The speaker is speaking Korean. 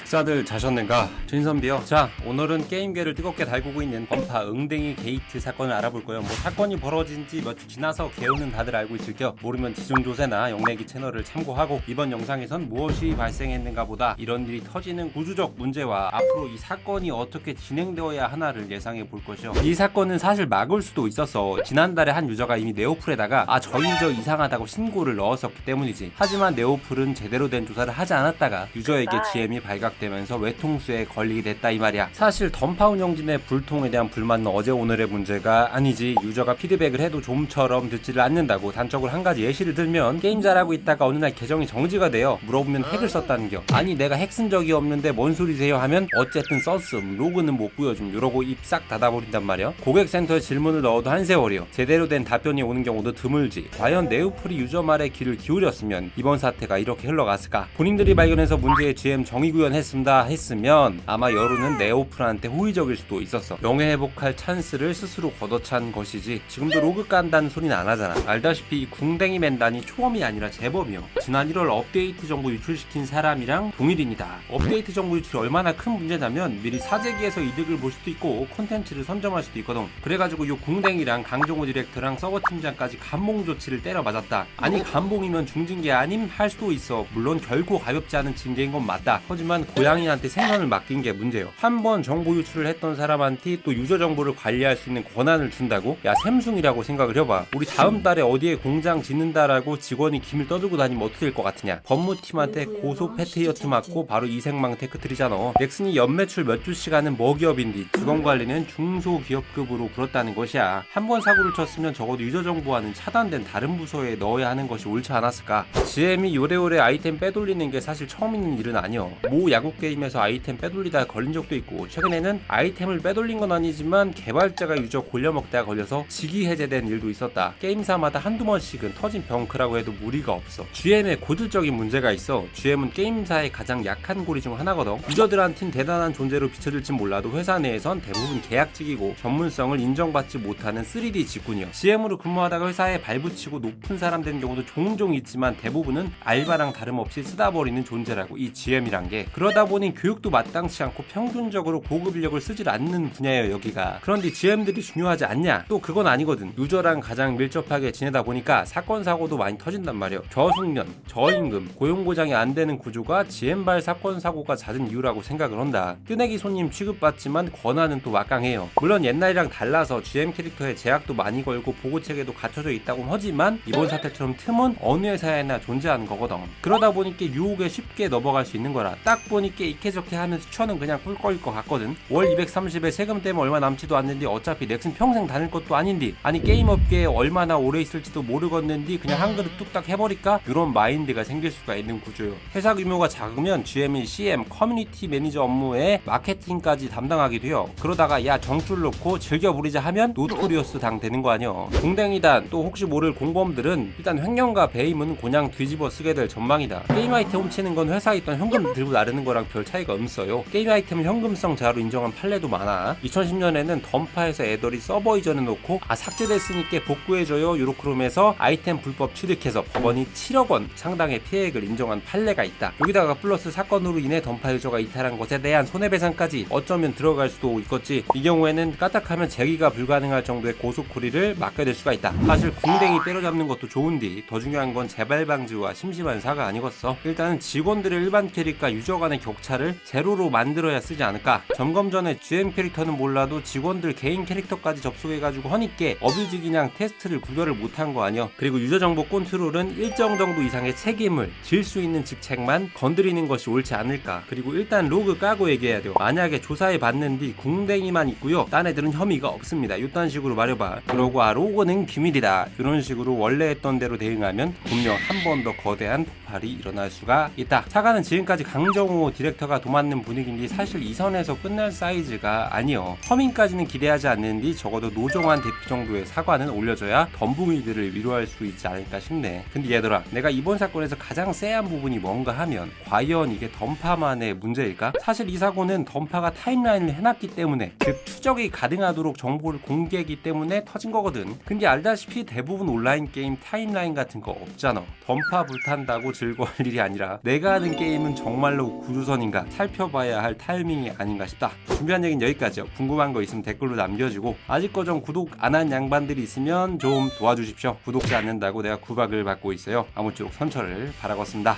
식사들 자셨는가? 진선비요. 자, 오늘은 게임계를 뜨겁게 달구고 있는 범파 응댕이 게이트 사건을 알아볼 거예요. 뭐 사건이 벌어진 지몇주 지나서 개요는 다들 알고 있을 겨. 모르면 지존조세나 영래기 채널을 참고하고 이번 영상에선 무엇이 발생했는가 보다 이런 일이 터지는 구조적 문제와 앞으로 이 사건이 어떻게 진행되어야 하나를 예상해 볼 것이요. 이 사건은 사실 막을 수도 있었어. 지난달에 한 유저가 이미 네오플에다가 아저 유저 이상하다고 신고를 넣었었기 때문이지. 하지만 네오플은 제대로 된 조사를 하지 않았다가 유저에게 GM이 발각 되면서 외통수에 걸리게 됐다 이 말이야. 사실 던파 운영진의 불통에 대한 불만은 어제 오늘의 문제가 아니지. 유저가 피드백을 해도 좀처럼 듣지를 않는다고 단적으로 한 가지 예시를 들면 게임 잘하고 있다가 어느 날 계정이 정지가 돼요. 물어보면 핵을 썼다는 겨. 아니 내가 핵 쓴 적이 없는데 뭔 소리세요 하면 어쨌든 썼음. 로그는 못 보여줌. 이러고 입 싹 닫아버린단 말이야. 고객센터에 질문을 넣어도 한 세월이요. 제대로 된 답변이 오는 경우도 드물지. 과연 네오플이 유저 말에 귀를 기울였으면 이번 사태가 이렇게 흘러갔을까? 본인들이 발견해서 문제의 GM 정의 구현 했습니다 했으면 아마 여론은 네오플한테 호의적일 수도 있었어. 명예 회복할 찬스를 스스로 걷어찬 것이지. 지금도 로그 깐다는 소리는 안 하잖아. 알다시피 이 궁댕이 맨단이 초범이 아니라 재범이요. 지난 1월 업데이트 정보 유출시킨 사람이랑 동일인이다. 업데이트 정보 유출이 얼마나 큰 문제냐면 미리 사재기에서 이득을 볼 수도 있고 콘텐츠를 선점할 수도 있거든. 그래가지고 요 궁댕이랑 강종호 디렉터랑 서버 팀장까지 감봉 조치를 때려 맞았다. 아니 감봉이면 중징계 아님 할 수도 있어. 물론 결코 가볍지 않은 징계인 건 맞다. 하지만 고양이한테 생선을 맡긴 게 문제요. 한 번 정보 유출을 했던 사람한테 또 유저 정보를 관리할 수 있는 권한을 준다고? 야 샘숭이라고 생각을 해봐. 우리 다음 달에 어디에 공장 짓는다라고 직원이 김을 떠들고 다니면 어떻게 될 것 같으냐? 법무팀한테 고소 패트이어트 맞고 바로 이생망 테크트리잖아. 넥슨이 연매출 몇 주씩 하는 먹이업인데 직원 관리는 중소기업급으로 불었다는 것이야. 한 번 사고를 쳤으면 적어도 유저 정보와는 차단된 다른 부서에 넣어야 하는 것이 옳지 않았을까? GM이 요래요래 아이템 빼돌리는 게 사실 처음 있는 일은 아니요. 모 야구 게임에서 아이템 빼돌리다 걸린 적도 있고 최근에는 아이템을 빼돌린 건 아니지만 개발자가 유저 골려먹다가 걸려서 직위 해제된 일도 있었다. 게임사마다 한두 번씩은 터진 병크라고 해도 무리가 없어. GM에 고질적인 문제가 있어. GM은 게임사의 가장 약한 고리 중 하나거든. 유저들한텐 대단한 존재로 비춰질진 몰라도 회사 내에선 대부분 계약직이고 전문성을 인정받지 못하는 3D 직군이요. GM으로 근무하다가 회사에 발붙이고 높은 사람 된 경우도 종종 있지만 대부분은 알바랑 다름없이 쓰다 버리는 존재라고 이 GM이란 게 그러다 보니 교육도 마땅치 않고 평균적으로 고급 인력을 쓰질 않는 분야예요 여기가. 그런데 GM들이 중요하지 않냐? 또 그건 아니거든. 유저랑 가장 밀접하게 지내다 보니까 사건 사고도 많이 터진단 말이에요. 저숙련 저임금 고용보장이 안 되는 구조가 GM발 사건 사고가 잦은 이유라고 생각을 한다. 뜨내기 손님 취급받지만 권한은 또 막강해요. 물론 옛날이랑 달라서 GM 캐릭터에 제약도 많이 걸고 보고 체계도 갖춰져 있다고 하지만 이번 사태처럼 틈은 어느 회사에나 존재하는 거거든. 그러다 보니까 유혹에 쉽게 넘어갈 수 있는 거라 딱 보니까 이케저케 하면서 추천은 그냥 꿀거일 것 같거든. 월 230에 세금 때문에 얼마 남지도 않는데 어차피 넥슨 평생 다닐 것도 아닌데 아니 게임 업계에 얼마나 오래 있을지도 모르겠는데 그냥 한 그릇 뚝딱 해버릴까? 이런 마인드가 생길 수가 있는 구조요. 회사 규모가 작으면 GM이 CM 커뮤니티 매니저 업무에 마케팅까지 담당하게 돼요. 그러다가 야 정줄 놓고 즐겨 부리자 하면 노토리어스 당 되는 거 아니여. 공댕이단 또 혹시 모를 공범들은 일단 횡령과 배임은 그냥 뒤집어 쓰게 될 전망이다. 게임 아이템 훔치는 건 회사에 있던 현금 들고 나르는 거랑 별 차이가 없어요. 게임 아이템을 현금성 자로 인정한 판례도 많아. 2010년에는 던파에서 애들이 서버 이전해 놓고 아 삭제됐으니까 복구해줘요 유로크롬에서 아이템 불법 취득해서 법원이 7억 원 상당의 피해액을 인정한 판례가 있다. 여기다가 플러스 사건으로 인해 던파 유저가 이탈한 것에 대한 손해배상까지 어쩌면 들어갈 수도 있겠지. 이 경우에는 까딱하면 재기가 불가능할 정도의 고속코리를 맞게 될 수가 있다. 사실 궁댕이 때려잡는 것도 좋은데 더 중요한 건 재발 방지와 심심한 사가 아니겠어? 일단은 직원들의 일반 캐릭과 유저 간의 격차를 제로로 만들어야 쓰지 않을까. 점검 전에 GM 캐릭터는 몰라도 직원들 개인 캐릭터까지 접속해가지고 허니께 어뷰직이냥 테스트를 구별을 못한 거 아니야 그리고 유저 정보 컨트롤은 일정 정도 이상의 책임을 질 수 있는 직책만 건드리는 것이 옳지 않을까. 그리고 일단 로그 까고 얘기해야 돼요. 만약에 조사해 봤는데 궁댕이만 있고요. 딴 애들은 혐의가 없습니다. 이딴 식으로 말해봐. 그러고 아 로그는 비밀이다. 이런 식으로 원래 했던 대로 대응하면 분명 한 번 더 거대한 폭발이 일어날 수가 있다. 사과는 지금까지 강정호 디렉터가 도맡는 분위기인데 사실 이 선에서 끝날 사이즈가 아니요. 허민까지는 기대하지 않는데 적어도 노정환 대표 정도의 사과는 올려줘야 덤붕이들을 위로할 수 있지 않을까 싶네. 근데 얘들아 내가 이번 사건에서 가장 쎄한 부분이 뭔가 하면 과연 이게 던파만의 문제일까? 사실 이 사고는 던파가 타임라인을 해놨기 때문에 즉 추적이 가능하도록 정보를 공개했기 때문에 터진 거거든. 근데 알다시피 대부분 온라인 게임 타임라인 같은 거 없잖아. 던파 불탄다고 즐거울 일이 아니라 내가 하는 게임은 정말로 구조선인가 살펴봐야 할 타이밍이 아닌가 싶다. 준비한 얘기는 여기까지요. 궁금한 거 있으면 댓글로 남겨주고 아직 거전 구독 안 한 양반들이 있으면 좀 도와주십시오. 구독자 않는다고 내가 구박을 받고 있어요. 아무쪼록 선처를 바라겠습니다.